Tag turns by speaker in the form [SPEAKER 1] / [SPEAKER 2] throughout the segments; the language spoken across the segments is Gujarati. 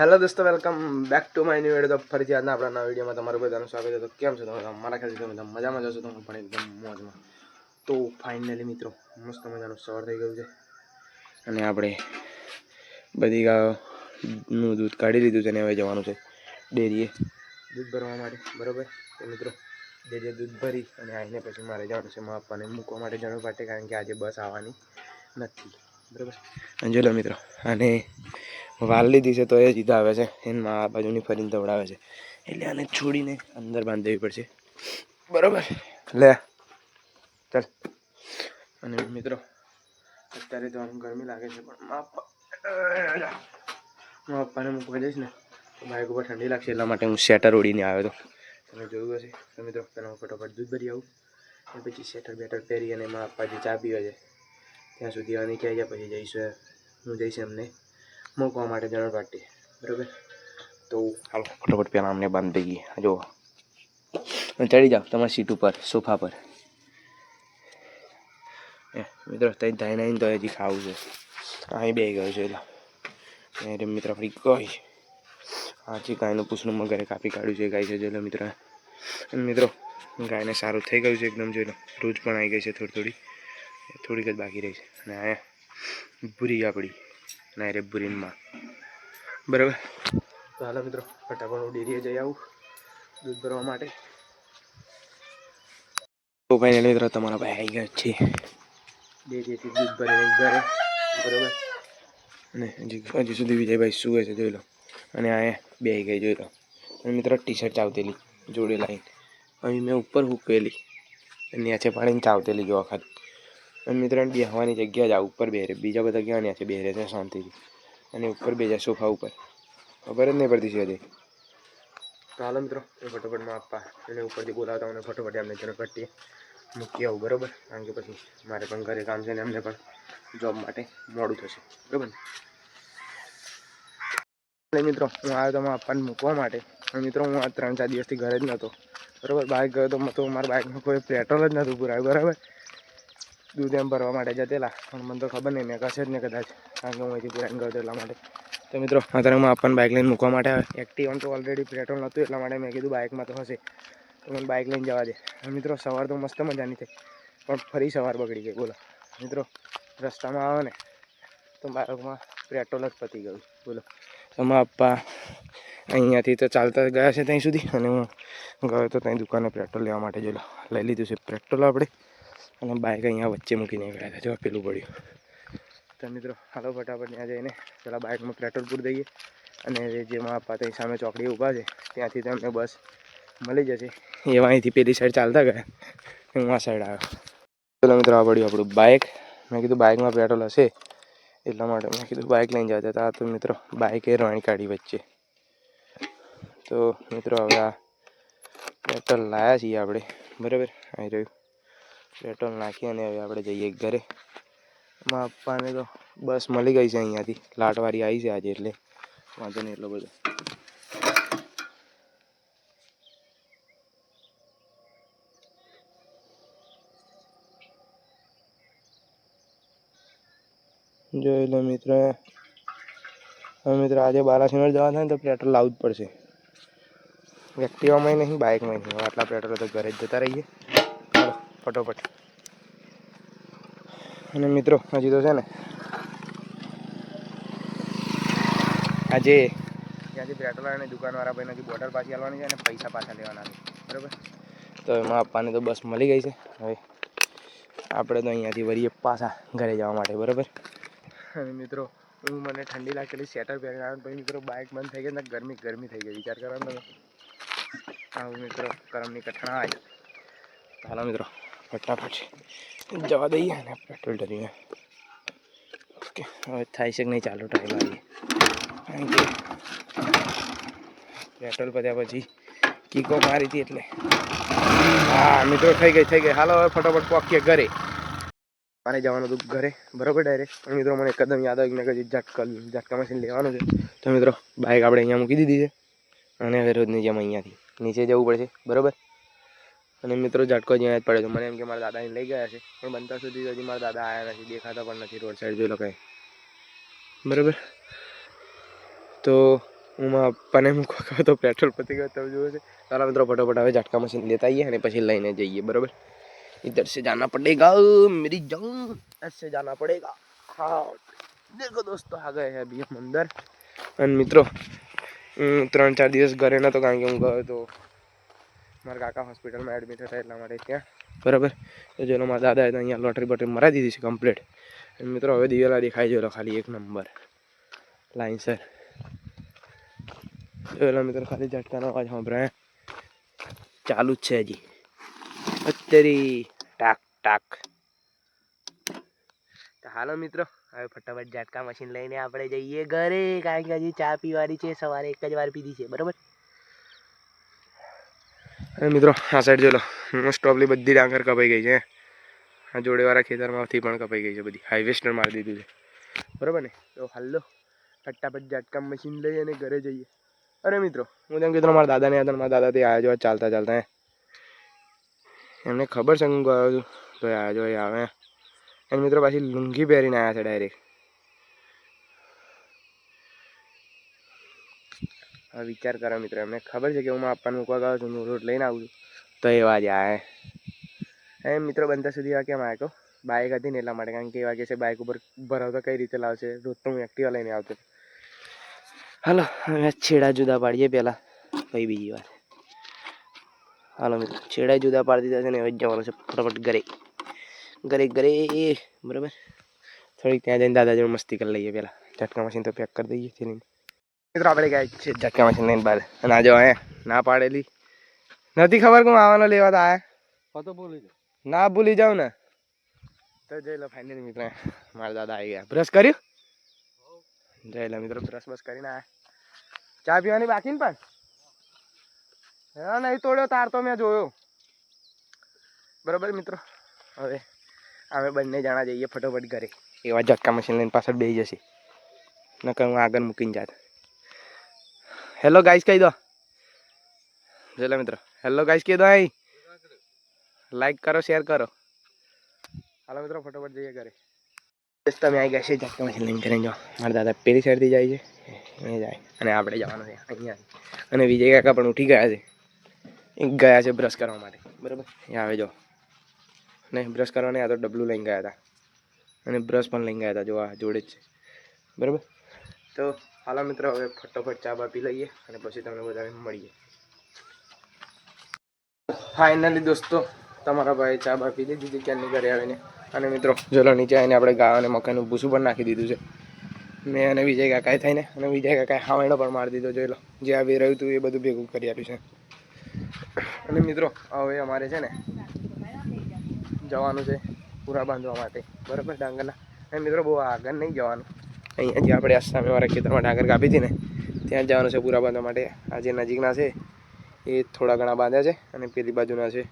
[SPEAKER 1] હેલો દોસ્તો welcome back to my new video તો ફરીથી આજના આપણા વિડીયોમાં તમારું બધાનું સ્વાગત છે. તો કેમ છો તમે? મારા ખ્યાલથી તમે બધા મજામાં જશો તો હું પણ એકદમ મોજમાં. તો ફાઇનલી મિત્રો, મસ્ત મજાનું સવાર થઈ ગયું છે. અને આપણે બધી ગાયોનું દૂધ કાઢી લીધું છે અને હવે જવાનું છે ડેરીએ. દૂધ ભરવા માટે, બરાબર? તો મિત્રો, ડેરીએ દૂધ ભરી અને આવીને પછી મારે જવાનું છે. માપવાને મૂકવા માટે જવાનું પાટે કારણ કે આજે બસ આવવાની નથી. બરાબર? અને જો મિત્રો, અને વાલ લીધી છે તો એ સીધા આવે છે. એને આ બાજુની ફરીને દોડાવે છે. એટલે આને છોડીને અંદર બાંધી દેવી પડશે. બરાબર? લે. ચાલ. અને મિત્રો, અત્યારે તો આમ ગરમી લાગે છે, પણ મા પપ્પા મા પપ્પાને મૂકવા જઈશ ને બાઇક ઉપર ઠંડી લાગશે, એટલા માટે હું શેટર ઉડીને આવ્યો હતો. તમે જોયું હશે. તો મિત્રો, પહેલાં હું ફટોફટ દૂધ ભરી આવું. અને પછી શેટર બેટર પહેરી અને મારા પપ્પા જે ચા પીવે છે ત્યાં સુધી આની ક્યાં જાય પછી જઈશું હું જઈશ એમને. મૂકવા માટે જણ પાર્ટી. બરાબર? તો હાલો, ફટાફટ પહેલાં અમને બાંધી ગઈ જુઓ ચડી જાઓ તમારી સીટ ઉપર, સોફા પર. એ, મિત્રો, તઈ ધાઈ નાઈને તો હજી ખાવું છે. અહીં બે ગયો છે એટલે એટલે મિત્ર આપણી કહી આજે ગાયનું પૂછનું મગરે કાપી કાઢ્યું છે ગાય છે, જોઈ લો મિત્ર. મિત્રો, ગાયને સારું થઈ ગયું છે એકદમ, જોઈ લો. રોજ પણ આવી ગઈ છે થોડી થોડી. થોડીક જ બાકી રહી છે. અને આ ભૂરી આપણી ના રે બરાબર? તો હાલો મિત્રો, ફટાફટ હું ડેરીએ જઈ આવું, દૂધ ભરવા માટે. તો ભાઈ મિત્રો, તમારા ભાઈ આવી ગયા છે. ડેરીએથી દૂધ ભરીને ઘરે, બરાબર? અને હજી હજી સુધી વિજયભાઈ સુવે છે, જોઈ લો. અને આ બે ગઈ, જોઈ લો. અને મિત્રો ટી શર્ટ ચાવતેલી, જોડે લાઈન. અહીં મેં ઉપર હૂકેલી. અને નીચે પાણીને ચાવતેલી જો વખત. અને મિત્રો બેહવાની જગ્યા જ આ ઉપર બેરે બીજા બધા ક્યાં નીચે બેરે છે શાંતિથી. અને ઉપર બે જાય સોફા ઉપર. ખબર જ નહીં પડતી છે હજી. ચાલો મિત્રો, એ ફટોફટમાં આપવા એને ઉપરથી બોલાવતા અને ફટોફટ એમને તેને પટ્ટી મૂકી આવું, બરાબર? કારણ કે પછી મારે પણ ઘરે કામ છે ને એમને પણ જોબ માટે મોડું થશે. બરાબર ને? મિત્રો, હું આવ્યો તો આપવાને મૂકવા માટે. મિત્રો, હું આ ત્રણ ચાર દિવસથી ઘરે જ નહોતો બરાબર? બાઇક ગયો તો તો મારા બાઇકમાં કોઈ પેટ્રોલ જ નહોતું પુરાયું બરાબર? દૂધ એમ ભરવા માટે જતેલા. પણ મને તો ખબર નહીં, મેં કશે જ નહીં કદાચ. કારણ કે હું અહીંથી પુરાઈને ગયો એટલા માટે. તો મિત્રો, અત્યારે હું આપણને બાઇક લઈને મૂકવા માટે આવ્યો. એક્ટિવ તો ઓલરેડી પેટ્રોલ નહોતું, એટલા માટે મેં કીધું બાઇકમાં તો હશે. તો મને બાઇક લઈને જવા દે. મિત્રો, સવાર તો મસ્ત મજાની થઈ. પણ ફરી સવાર બગડી ગઈ, બોલો. મિત્રો, રસ્તામાં આવે ને, તો બાઇકમાં પેટ્રોલ જ પતી ગયું. બોલો. તો મારા પપ્પા અહીંયાથી તો ચાલતા ગયા છે ત્યાં સુધી. અને હું ગયો તો ત્યાં દુકાને પેટ્રોલ લેવા માટે જોયેલો. લઈ લીધું છે પેટ્રોલ આપણે. અને બાઇક અહીંયા વચ્ચે મૂકીને ગયા હતા જો પેલું પડ્યું. તો મિત્રો, હાલો ફટાફટ ત્યાં જઈને પેલા બાઇકમાં પેટ્રોલ પૂરી દઈએ અને જેમાં આપવા ત્યાં સામે ચોકડી ઊભા છે, ત્યાંથી તમને બસ મળી જશે. એવા અહીંથી પેલી સાઈડ ચાલતા ગયા. હું આ સાઈડ આવ્યો. ચલો મિત્રો, આ પડ્યું આપણું બાઇક મેં કીધું બાઇકમાં પેટ્રોલ હશે, એટલા માટે મેં કીધું બાઇક લઈને જતા હતા તો મિત્રો બાઇકે રોણી કાઢી વચ્ચે. તો મિત્રો, હવે આ પેટ્રોલ લાવ્યા છીએ આપણે. બરાબર? આવી રહ્યું. પેટ્રોલ નાખી અને હવે આપણે જઈએ ઘરે. એમાં પપ્પાને તો બસ મળી ગઈ છે અહીંયાથી. લાટવારી આવી છે આજે એટલે. વાંધો નહીં એટલો બધો. જોઈ લો મિત્ર. મિત્ર આજે બાલાસિનોર જવા થાય ને તો પેટ્રોલ લાવવું જ પડશે. એક્ટિવામાં નહીં બાઇકમાં નહીં. આટલા પેટ્રોલ તો ઘરે જ જતા રહીએ. ફટોફટ. અને મિત્રો હજી તો છે ને આજે ત્યાંથી પેટ્રોલ અને દુકાનવાળા ભાઈ હજી બોટલ પાછી આવવાની છે અને પૈસા પાછા લેવાના છે. બરાબર? તો એમાં આપવાની તો બસ મળી ગઈ છે. હવે આપણે તો અહીંયાથી વળીએ પાછા ઘરે જવા માટે બરાબર? અને મિત્રો હું મને ઠંડી લાગેલી સ્વેટર પહેરી પછી મિત્રો બાઇક બંધ થઈ ગઈ ને ગરમી ગરમી થઈ ગઈ વિચાર કરવાનો આવું મિત્રો કરમની કઠણા આવી હાલો મિત્રો ફટાફટ જવા દઈએ અને પેટ્રોલ ડરીને ઓકે હવે થાય છે કે નહીં ચાલુ ટાઈમ આવીએ કારણ કે પેટ્રોલ પત્યા પછી કીકો મારી હતી એટલે હા મિત્રો થઈ ગઈ થઈ ગઈ હાલો હવે ફટાફટ પહોંચીએ ઘરે મારે જવાનું હતું ઘરે બરોબર ડાયરેક્ટ પણ મિત્રો મને એકદમ યાદ આવી કે ઝટકા ઝટકા મશીન લેવાનું છે તો મિત્રો બાઇક આપણે અહીંયા મૂકી દીધી છે। અને હવે રોજની જેમ અહીંયાથી નીચે જવું પડશે, બરોબર? અને મિત્રો ઝટકો જ અહીંયા જ પડ્યો છે મને એમ કે મારા દાદાને લઈ ગયા છે પણ બનતા સુધી હજી મારા દાદા આવ્યા નથી દેખાતા પણ નથી રોડ સાઈડ જોઈ લો કંઈ બરાબર તો હું મારા પપ્પાને મૂકવા ગયો તો પેટ્રોલ પતી ગયો તમે જોયું છે ચાલો મિત્રો ફટોફટ હવે ઝટકા મશીન લેતા આવીએ અને પછી લઈને જઈએ બરોબર इधर से जाना पड़ेगा मेरी जान ऐसे जाना पड़ेगा हाँ देखो दोस्तों आ गए हैं अभी हम अंदर અને મિત્રો હું ત્રણ ચાર દિવસ ઘરે નહોતો કારણ કે હું ગયો તો મારા કાકા હોસ્પિટલમાં એડમિટ હતા એટલા માટે ત્યાં. બરાબર. તો જેનો મારા દાદા તો અહીંયા લોટરી બોટરી મરાવી દીધી છે કમ્પ્લીટ મિત્રો, હવે દિવેલા દેખાઈ ગયેલો ખાલી એક નંબર લાઈનસર જોયેલો મિત્રો, ખાલી ઝટકાનો અવાજ સાંભળે ચાલુ જ છે હજી. અત્યારે ટાક ટાક. તો હાલો મિત્રો, હવે ફટાફટ ઝાટકા મશીન લઈને આપણે જઈએ ઘરે, કારણ કે હજી ચા પીવાની છે, સવારે એક જ વાર પીધી છે. બરાબર? મિત્રો, આ સાઈડ જોઈ લો. મોસ્ટ ઓફલી બધી ડાંગર કપાઈ ગઈ છે આ જોડેવાળા ખેતરમાંથી પણ કપાઈ ગઈ છે બધી. હાઈવેસ્ટર મારી દીધું છે. બરાબર ને? તો હાલો, ફટાફટ ઝાટકા મશીન લઈ અને ઘરે જઈએ. અરે મિત્રો, હું તેમ કીધું મારા દાદાને હતા મારા દાદાથી આવ્યા જોવા ચાલતા ચાલતા, હે. એમને ખબર છે હું ગયો છું? તો આવ્યા જો આવે. એમ મિત્રો પાછી લુંગી પહેરીને આવ્યા છે ડાયરેક્ટ વિચાર કરો મિત્રો, એમને ખબર છે કે હું આપવાનું મૂકવા ગયો છું, હું રોડ લઈને આવું છું. તો એવા જ આવે એ મિત્રો, બનતા સુધી આ કેમ આવ્યો બાઇક હતી ને એટલા માટે, કારણ કે એવા કે છે બાઇક ઉપર ભરાવતા કઈ રીતે લાવશે? રોજ તો હું એક્ટિવા લઈને આવતો હાલો, હવે છેડા જુદા પાડીએ પહેલાં. પછી બીજી વાર હાલો, મિત્રો, છેડા જુદા પાડી દીધા છે ને હવે જવાનું છે ફટાફટ ઘરે. ઘરે ઘરે બરાબર. થોડીક ત્યાં જઈને દાદા જોડે મસ્તી કરી લઈએ પહેલાં. ઝટકા મશીન તો પેક કરી દઈએ છે લઈને મિત્રો આપણે ગયા છે ઝટકા મશીન લઈને બહાર. અને આ જો હે ના પાડેલી. નથી ખબર કે આવવાનો લેવા તો આયા?
[SPEAKER 2] તો ભૂલી જાઉં
[SPEAKER 1] ના ભૂલી જાઉં ને. તો જઈ લો ફાઇનલી મિત્ર મારા દાદા આવી ગયા. બ્રશ કર્યું? જઈ લો મિત્રો બ્રશ બસ કરીને આયા. ચા પીવાની બાકી ને પણ? હા નહીં તોડ્યો તાર તો મેં જોયો. બરાબર મિત્રો? હવે અમે બંને જણા જઈએ ફટોફટ ઘરે. એવા ઝટકા મશીન લઈને પાછળ બેસી જશે. નકર હું આગળ મૂકીને જાત. હેલો ગાઈસ કહી દો. જોઈ લો મિત્રો. હેલો ગાઈસ કહી દો અહીં. લાઈક કરો શેર કરો. હાલો મિત્રો, ફટોફટ જઈએ ઘરે. તમે આવી ગયા છે ઝટકા મશીન કરીને જાઓ મારા દાદા પેલી સાઈડથી જાય છે. એ જાય. અને આપણે જવાનું છે, અહીંયા. અને વિજય કાકા પણ ઉઠી ગયા છે. એ ગયા છે બ્રશ કરવા માટે. બરાબર? એ આવે, જો. ને બ્રશ કરવા નહીં, આ તો ડબલું લઈને ગયા હતા. અને બ્રશ પણ લઈને ગયા હતા, જો આ જોડે જ છે. બરાબર? તો હાલો મિત્રો, હવે ફટોફટ ચા બા પી લઈએ અને પછી તમને બધાને મળીએ. ફાઇનલી દોસ્તો, તમારા ભાઈ ચા બા પી લીધી ક્યાંની ઘરે આવીને. અને મિત્રો જોલો નીચે આવીને આપણે ગાય અને મકાઈનું ભૂસું પણ નાખી દીધું છે. મેં અને વિજય કાકાએ થઈને, અને વિજય કાકાએ હાવણો પણ મારી દીધો જોઈ લો જે આવી રહ્યું હતું એ બધું ભેગું કરી આપ્યું છે. અને મિત્રો, હવે અમારે છે ને જવાનું છે પૂરા બાંધવા માટે. બરાબર, ડાંગરના. અને મિત્રો, બહુ આગળ નહીં જવાનું. અહીંયા જે આપણે સામેવાળા ખેતરમાં ડાંગર કાપી હતી ને, ત્યાં જવાનું છે પૂરા બાંધવા માટે. આ જે નજીકના છે, એ થોડા ઘણા બાંધ્યા છે અને પેલી બાજુના છે,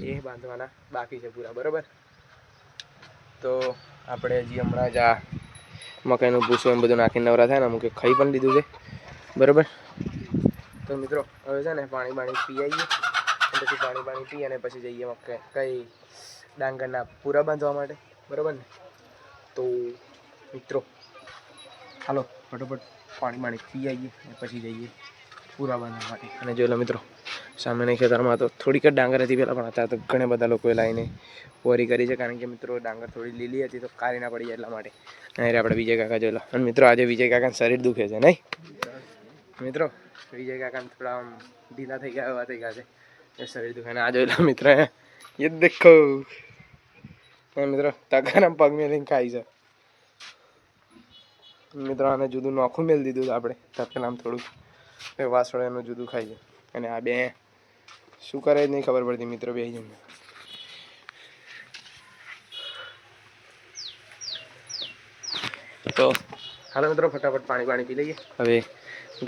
[SPEAKER 1] એ બાંધવાના બાકી છે પૂરા, બરાબર? તો આપણે હજી હમણાં જ આ મકાઈનું ભૂસું એમ બધું નાખીને નવરા થાય ને, અમુક ખાઈ પણ લીધું છે, બરાબર? તો મિત્રો, હવે છે ને પાણી બાણી પી આવીએ પછી પાણી બાણી પી અને પછી જઈએ મકાઈ, કઈ ડાંગરના પૂરા બાંધવા માટે, બરાબર ને? તો મિત્રો હાલો ફટોફટ પાણી પાણી પી આવીએ અને પછી જઈએ પૂરા બાંધવા માટે. અને જોયેલો મિત્રો, સામેના ખેતરમાં તો થોડીક જ ડાંગર હતી પહેલાં, પણ અત્યારે તો ઘણા બધા લોકોએ લાવીને પોરી કરી છે. કારણ કે મિત્રો, ડાંગર થોડી લીલી હતી તો કાળી ના પડી જાય એટલા માટે. અને આપણે વિજય કાકા જોઈ અને મિત્રો, આજે વિજય કાકાને શરીર દુખે છે, નહીં? મિત્રો, વિજય કાકાને થોડા આમ ઢીલા થઈ ગયા, એવા થઈ ગયા છે. એ શરીર દુખે. આ જોઈ લો મિત્ર એ દેખો. મિત્રો તગાના પગ લઈને ખાઈ છે. મિત્રો આને જુદું નોખું મેળ દીધું છે આપણે. તપેલા આમ થોડુંક એ એનું જુદું ખાઈ છે અને આ બે શું કરે જ નહીં ખબર પડતી, મિત્રો બે જણ તો હાલો મિત્રો, ફટાફટ પાણી પાણી પી લઈએ. હવે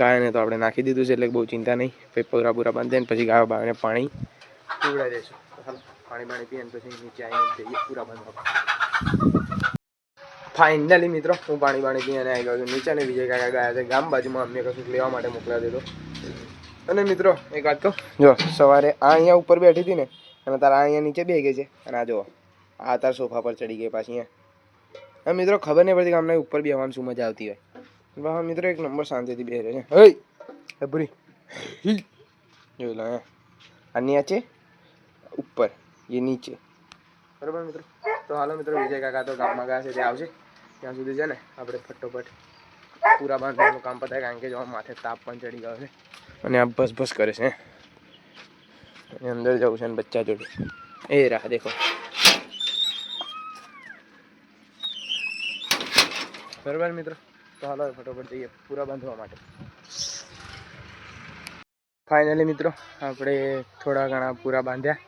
[SPEAKER 1] ગાયને તો આપણે નાખી દીધું છે, એટલે બહુ ચિંતા નહીં. પછી પૂરા પૂરા બાંધે ને પછી ગાયો બાયોને પાણી પીવડાવી દઈશું. હાલ, પાણી પાણી પીએ પછી નીચે આવીને જઈએ પૂરા બાંધવા. ફાઇનલી મિત્રો, હું પાણી પાણી પી અને આવી ગયો છું. નીચે અને વિજય કાકા ગયા છે ગામ બાજુમાં. અમને કશું લેવા માટે મોકલાવી દીધો. અને મિત્રો, એક વાત કહું. જો, સવારે આ અહીંયા ઉપર બેઠી હતી ને, અને તારા અહીંયા નીચે બે ગઈ છે. અને આ જુઓ આ તાર સોફા પર ચડી ગઈ પાછી અહીંયા. હા મિત્રો, ખબર નહીં પડતી કે અમને ઉપર બેસવાનું શું મજા આવતી હોય. હા મિત્રો, એક નંબર શાંતિથી બેસે છે. હે! પૂરી જોઈ લો આ નીચે ઉપર. એ નીચે. બરાબર, મિત્રો? તો હાલો, મિત્રો, વિજય કાકા તો ગામમાં ગયા છે તે આવશે. ત્યાં સુધી છે ને, આપણે ફટોફટ પૂરા બાંધવાનું કામ પતાય, કારણ કે જો માથે તાપ પણ ચડી ગયો છે. અને આ બસ બસ કરે છે અને અંદર જવું છે ને બચ્ચા જોડે. એ રાહ દેખો. બરાબર મિત્રો? તો હાલો ફટોફટ જઈએ પૂરા બાંધવા માટે. ફાઇનલી મિત્રો, આપણે થોડા ઘણા પૂરા બાંધ્યા.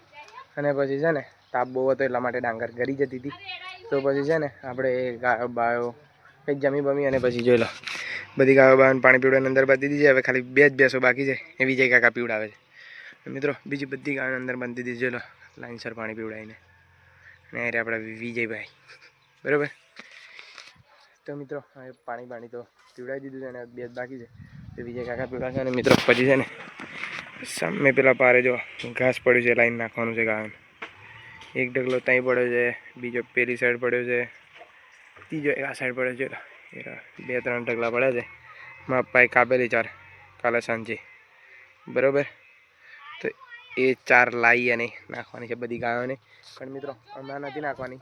[SPEAKER 1] અને પછી છે ને, તાપ બહુ હતો એટલા માટે ડાંગર ગરી જતી હતી. તો પછી છે ને, આપણે ગાયો બાયો કંઈક જમી બમી અને પછી જોઈ લો. બધી ગાયો બાયોને પાણી પીવડાવીને અંદર બાંધી દીધી છે, હવે ખાલી બે જ બેસો બાકી છે, એ વિજય કાકા પીવડાવે છે. મિત્રો, બીજી બધી ગાયો અંદર બાંધી દીધી જોઈ લો લાઈનસર પાણી પીવડાવીને. અને અરે આપણા વિજયભાઈ. બરાબર? તો મિત્રો, હવે પાણી પાણી તો પીવડાવી દીધું છે અને બે જ બાકી છે. તો વિજય કાકા પીવડાવશે અને મિત્રો, પછી છે ને, સામે પેલા પારે જો ઘાસ પડ્યું છે, લાઈન નાખવાનું છે ગાયોને. એક ઢગલો ત્યાં પડ્યો છે, બીજો પેલી સાઈડ પડ્યો છે, ત્રીજો આ સાઈડ પડ્યો છે બે ત્રણ ઢગલા પડ્યા છે. મારા પપ્પાએ કાપેલી ચાર, કાલે સાંજે. બરાબર? તો એ ચાર લાવી અને નાખવાની છે બધી ગાયોને. પણ મિત્રો, હમણાં નથી નાખવાની.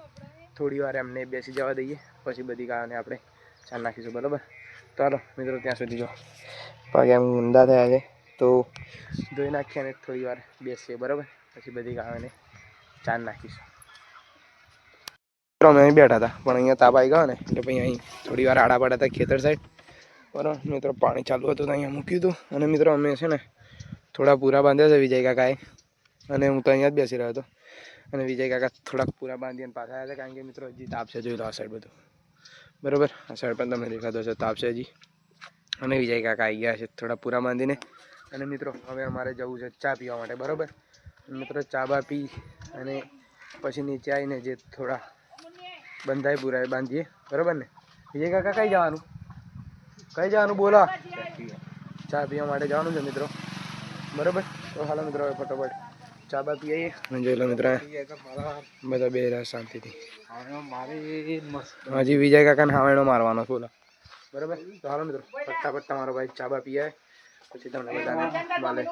[SPEAKER 1] થોડી વાર એમને બેસી જવા દઈએ, પછી બધી ગાયોને આપણે ચાર નાખીશું, બરાબર? ચાલો, મિત્રો, ત્યાં સુધી જો. પગ એમ ઊંડા થયા છે, તો ધોઈ નાખીએ અને થોડી વાર બેસીએ, બરાબર? પછી બધી ગાયોને ચાર નાખીશું. અમે અહીં બેઠા હતા, પણ અહીંયા તાપ આવી ગયો ને, એટલે પછી અહીં થોડી વાર આડા પાડા હતા ખેતર સાઈડ બરાબર, મિત્રો પાણી ચાલુ હતું તો અહીંયા મૂક્યું હતું. અને મિત્રો અમે છે ને થોડા પૂરા બાંધ્યા છે વિજય કાકાએ. અને હું તો અહીંયા જ બેસી રહ્યો હતો. અને વિજય કાકા થોડાક પૂરા બાંધીને પાછા આવ્યા છે કારણ કે મિત્રો હજી તાપ છે, જોઈ લો આ સાઈડ બધું. બરાબર, આ સાઈડ પણ તમને દેખાતો છે તાપ છે હજી. અને વિજય કાકા આવી ગયા છે, થોડા પૂરા બાંધીને. અને મિત્રો, હવે અમારે જવું છે ચા પીવા માટે, બરાબર? મિત્રો ચા બા પી અને પછી નીચે આવીને જે થોડા બંધાય બુરાય બાંધીએ. બરાબર ને? વિજય કાકા કઈ જવાનું? કઈ જવાનું? બોલા. ચા પીવા માટે જવાનું છે મિત્રો. બરાબર? તો હાલો મિત્રો, હવે ફટોફટ ચા બા પી આવીએ અને જોઈ લો મિત્રો બધા બે રહ્યા શાંતિથી. હજી વિજય કાકાને હાવેણો મારવાનો બોલો. બરાબર? તો હાલો મિત્રો, ફટાફટ તમારો ભાઈ ચા બા પી આવે પછી તમને બધાને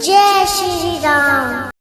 [SPEAKER 2] જય શ્રી રામ.